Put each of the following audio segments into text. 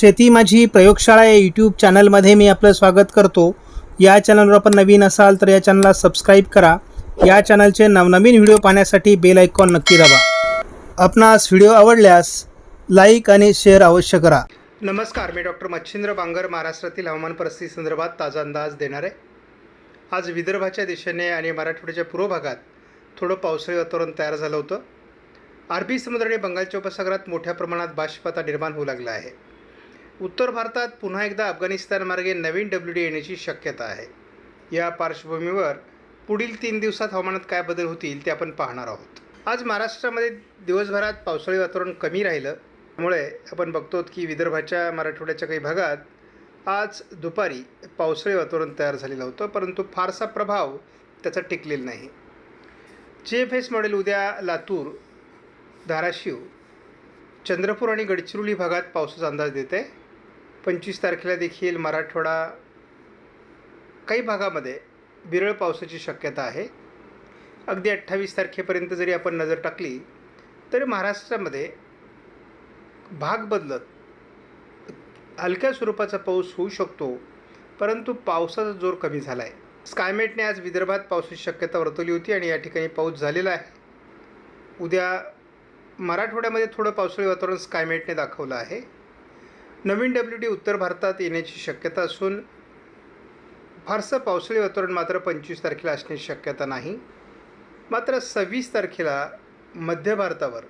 शेती माझी प्रयोगशाळा या यूट्यूब चॅनलमध्ये मी आपलं स्वागत करतो. या चॅनलवर आपण नवीन असाल तर या चॅनलला सबस्क्राईब करा. या चॅनलचे नवनवीन व्हिडिओ पाहण्यासाठी बेल आयकॉन नक्की दाबा. आपणास व्हिडिओ आवडल्यास लाईक आणि शेअर अवश्य करा. नमस्कार मी डॉक्टर मच्छिंद्र बांगर महाराष्ट्रातील हवामान परिस्थिती संदर्भात ताजा अंदाज देणार. आहे आज विदर्भाच्या दिशेने आणि मराठवाड्याच्या पूर्व भागात थोडं पावसाळी वातावरण तयार झालं होतं. अरबी समुद्र आणि बंगालच्या उपसागरात मोठ्या प्रमाणात बाष्पता निर्माण होऊ लागला आहे. उत्तर भारतात पुन्हा एकदा अफगाणिस्तानमार्गे नवीन डब्ल्यू डी येण्याची शक्यता आहे. या पार्श्वभूमीवर पुढील तीन दिवसात हवामानात काय बदल होतील ते आपण पाहणार आहोत. आज महाराष्ट्रामध्ये दिवसभरात पावसाळी वातावरण कमी राहिलं. त्यामुळे आपण बघतो की विदर्भाच्या मराठवाड्याच्या काही भागात आज दुपारी पावसाळी वातावरण तयार झालेलं होतं परंतु फारसा प्रभाव त्याचा टिकलेला नाही. जे एफ एस मॉडेल उद्या लातूर धाराशिव चंद्रपूर आणि गडचिरोली भागात पावसाचा अंदाज देत. आहे पंचवीस तारखेला देखील मराठवाडा काही भागामध्ये विरळ पावसाची शक्यता आहे. अगदी अठ्ठावीस तारखेपर्यंत जरी आपण नजर टाकली तरी महाराष्ट्रामध्ये भाग बदलत हलक्या स्वरूपाचा पाऊस होऊ शकतो परंतु पावसाचा जोर कमी झाला आहे स्कायमेटने आज विदर्भात पावसाची शक्यता वर्तवली होती आणि या ठिकाणी पाऊस झालेला आहे. उद्या मराठवाड्यामध्ये थोडं पावसाळी वातावरण स्कायमेटने दाखवलं आहे. नवीन डब्ल्यू डी उत्तर भारतात येण्याची शक्यता असून फारसं पावसाळी वातावरण मात्र पंचवीस तारखेला असण्याची शक्यता नाही. मात्र सव्वीस तारखेला मध्य भारतावर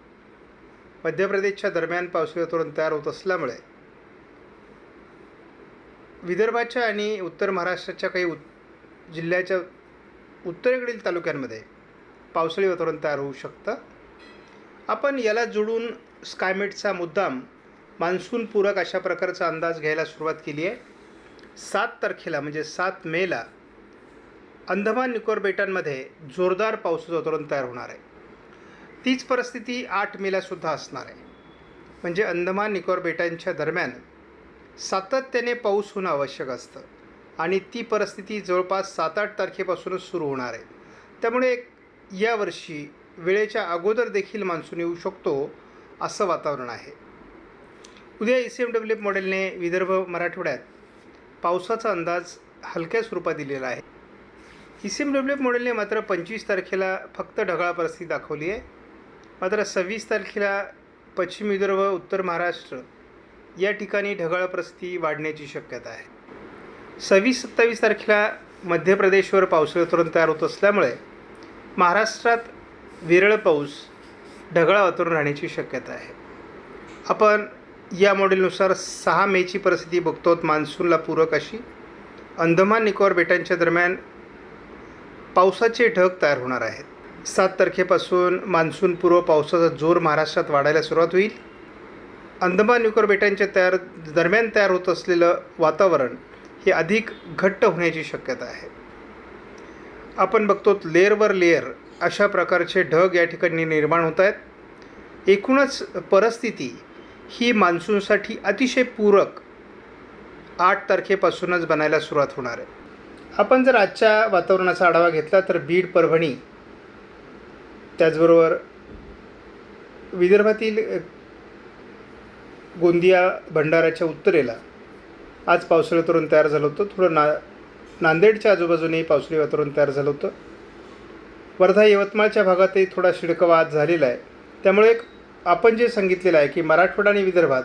मध्य प्रदेशच्या दरम्यान पावसाळी वातावरण तयार होत असल्यामुळे विदर्भाच्या आणि उत्तर महाराष्ट्राच्या काही उत् जिल्ह्याच्या उत्तरेकडील तालुक्यांमध्ये पावसाळी वातावरण तयार होऊ शकतं. आपण याला जोडून स्कायमेटचा मुद्दाम मान्सूनपूरक अशा प्रकारचा अंदाज घ्यायला सुरुवात केली आहे. सात तारखेला म्हणजे सात मेला अंदमान निकोबार बेटांमध्ये जोरदार पावसाचं वातावरण तयार होणार आहे. तीच परिस्थिती आठ मेलासुद्धा असणार आहे. म्हणजे अंदमान निकोबार बेटांच्या दरम्यान सातत्याने पाऊस होणं आवश्यक असतं आणि ती परिस्थिती जवळपास सात आठ तारखेपासूनच सुरू होणार आहे. त्यामुळे यावर्षी वेळेच्या अगोदर देखील मान्सून येऊ शकतो असं वातावरण आहे. उद्या ई सी एम डब्ल्यू मॉडेलने विदर्भ मराठवाड्यात पावसाचा अंदाज हलक्या स्वरूपात दिलेला आहे. ई सी एम डब्ल्यू मॉडेलने मात्र पंचवीस तारखेला फक्त ढगाळ परिस्थिती दाखवली आहे. मात्र सव्वीस तारखेला पश्चिम विदर्भ उत्तर महाराष्ट्र या ठिकाणी ढगाळ परिस्थिती वाढण्याची शक्यता आहे. सव्वीस सत्तावीस तारखेला मध्य प्रदेशवर पावसाळी वातावरण तयार होत असल्यामुळे महाराष्ट्रात विरळ पाऊस ढगाळ वातावरण राहण्याची शक्यता आहे. आपण या मॉडेलनुसार सहा मेची परिस्थिती बघतो मान्सूनला पूरक अशी. अंदमान निकोबार बेटांच्या दरम्यान पावसाचे ढग तयार होणार आहेत सात तारखेपासून मान्सूनपूर्व पावसाचा जोर महाराष्ट्रात वाढायला सुरुवात होईल. अंदमान निकोबार बेटांच्या तयार दरम्यान तयार होत असलेलं वातावरण हे अधिक घट्ट होण्याची शक्यता आहे. आपण बघतो लेअरवर लेअर अशा प्रकारचे ढग या ठिकाणी निर्माण होत आहेत. एकूणच परिस्थिती ही मान्सूनसाठी अतिशय पूरक आठ तारखेपासूनच बनायला सुरुवात होणार आहे. आपण जर आजच्या वातावरणाचा आढावा घेतला तर बीड परभणी त्याचबरोबर विदर्भातील गोंदिया भंडाराच्या उत्तरेला आज पावसाळी वातावरण तयार झालं होतं. थोडं ना नांदेडच्या आजूबाजूनेही पावसाळी वातावरण तयार झालं होतं. वर्धा यवतमाळच्या भागातही थोडा शिडकवाद झालेला आहे. त्यामुळे एक आपण जे सांगितलेलं आहे की मराठवाडा आणि विदर्भात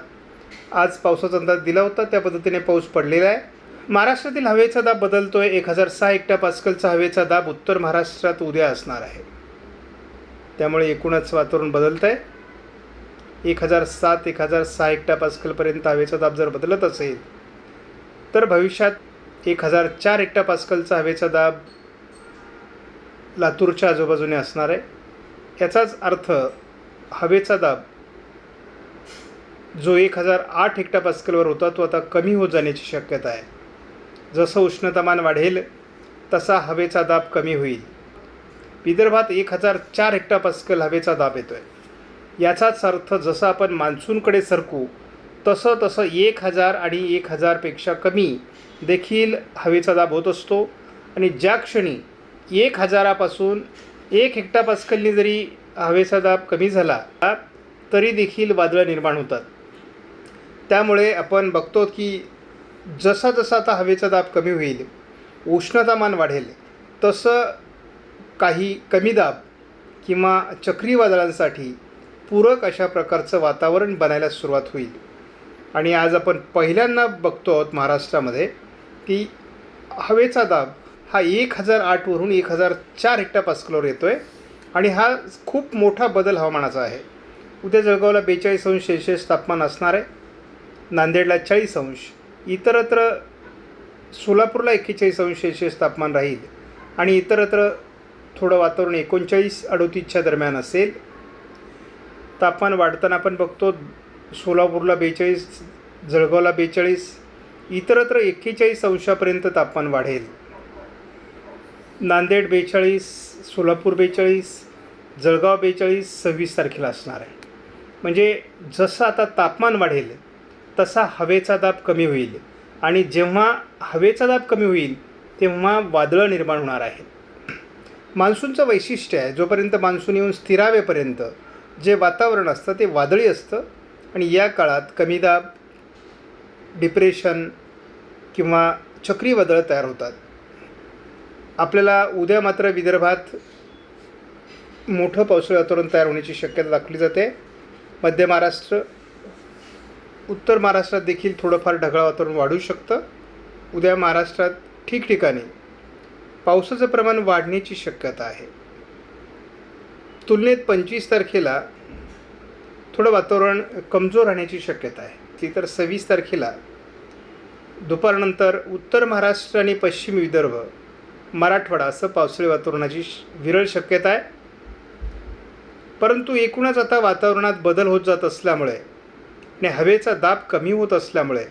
आज पावसाचा अंदाज दिला होता त्या पद्धतीने पाऊस पडलेला आहे. महाराष्ट्रातील हवेचा दाब बदलतोय. एक हजार सहा एकट्या पास्कलचा हवेचा दाब उत्तर महाराष्ट्रात उद्या असणार आहे. त्यामुळे एकूणच वातावरण बदलतं आहे एक हजार सात एक हजार सहा एकट्या पास्कलपर्यंत हवेचा दाब जर बदलत असेल तर भविष्यात एक हजार चार एकट्या पास्कलचा हवेचा दाब लातूरच्या आजूबाजूने असणार आहे. याचाच अर्थ हवेचा दाब जो एक हजार आठ हेक्टर पास्कलवर होता तो आता कमी होत जाण्याची शक्यता आहे. जसं उष्णतामान वाढेल तसा हवेचा दाब कमी होईल. विदर्भात एक हजार चार हेक्टर पास्कल हवेचा दाब येतो आहे याचाच अर्थ जसं आपण मान्सूनकडे सरकू तसं तसं एक हजार आणि एक हजारपेक्षा कमी देखील हवेचा दाब होत असतो. आणि ज्या क्षणी एक हजारापासून एक हेक्टा पास्कलनी जरी हवेचा दाब कमी झाला तरी देखील वादळं निर्माण होतात. त्यामुळे आपण बघतो की जसा जसा आता हवेचा दाब कमी होईल उष्णतामान वाढेल तसं काही कमी दाब किंवा चक्रीवादळांसाठी पूरक अशा प्रकारचं वातावरण बनायला सुरुवात होईल. आणि आज आपण पहिल्यांदा बघतो आहोत महाराष्ट्रामध्ये की हवेचा दाब हा एक हजार आठवरून एक हजार चार हेक्टापास्कलवर येतो आहे आणि हा खूप मोठा बदल हवामानाचा आहे. उद्या जळगावला बेचाळीस अंश सेल्शियस तापमान असणार आहे. नांदेडला चाळीस अंश इतरत्र सोलापूरला एक्केचाळीस अंश सेल्शियस तापमान राहील आणि इतरत्र थोडं वातावरण एकोणचाळीस अडोतीसच्या दरम्यान असेल. तापमान वाढताना आपण बघतो सोलापूरला बेचाळीस जळगावला बेचाळीस इतरत्र एक्केचाळीस अंशापर्यंत तापमान वाढेल. नांदेड बेचाळीस सोलापूर बेचाळीस जळगाव बेचाळीस सव्वीस तारखेला असणार आहे. म्हणजे जसं आता तापमान वाढेल तसा हवेचा दाब कमी होईल आणि जेव्हा हवेचा दाब कमी होईल तेव्हा वादळं निर्माण होणार आहेत. मान्सूनचं वैशिष्ट्य आहे जोपर्यंत मान्सून येऊन स्थिरावेपर्यंत जे वातावरण असतं ते वादळी असतं आणि या काळात कमी दाब डिप्रेशन किंवा चक्रीवादळं तयार होतात. आपल्याला उद्या मात्र विदर्भात मोठं पावसाळी वातावरण तयार होण्याची शक्यता दाखवली जाते. मध्य महाराष्ट्र उत्तर महाराष्ट्रात देखील थोडंफार ढगाळ वातावरण वाढू शकतं. उद्या महाराष्ट्रात ठिकठिकाणी पावसाचं प्रमाण वाढण्याची शक्यता आहे. तुलनेत पंचवीस तारखेला थोडं वातावरण कमजोर राहण्याची शक्यता आहे. ती तर सव्वीस तारखेला. दुपारनंतर उत्तर महाराष्ट्र आणि पश्चिम विदर्भ मराठवाडा असं पावसाळी वातावरणाची श- विरळ शक्यता आहे. परंतु एकूणच आता वातावरणात बदल होत जात असल्यामुळे आणि हवेचा दाब कमी होत असल्यामुळे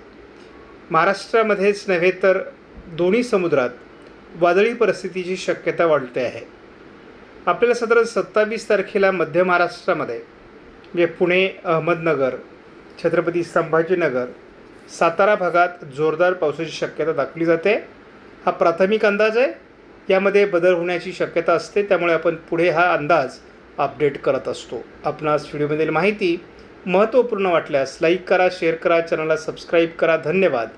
महाराष्ट्रामध्येच नव्हे तर दोन्ही समुद्रात वादळी परिस्थितीची शक्यता वाढते आहे. आपल्याला साधारण सत्तावीस तारखेला मध्य महाराष्ट्रामध्ये म्हणजे पुणे अहमदनगर छत्रपती संभाजीनगर सातारा भागात जोरदार पावसाची शक्यता दाखवली जाते. हा प्राथमिक अंदाज आहे. यामध्ये बदल होण्याची शक्यता असते त्यामुळे आपण पुढे हा अंदाज अपडेट करत असतो. आपणास व्हिडिओमधील माहिती महत्त्वपूर्ण वाटल्यास लाईक करा शेअर करा चॅनलला सबस्क्राईब करा. धन्यवाद.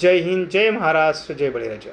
जय हिंद जय महाराष्ट्र जय बळीराजा.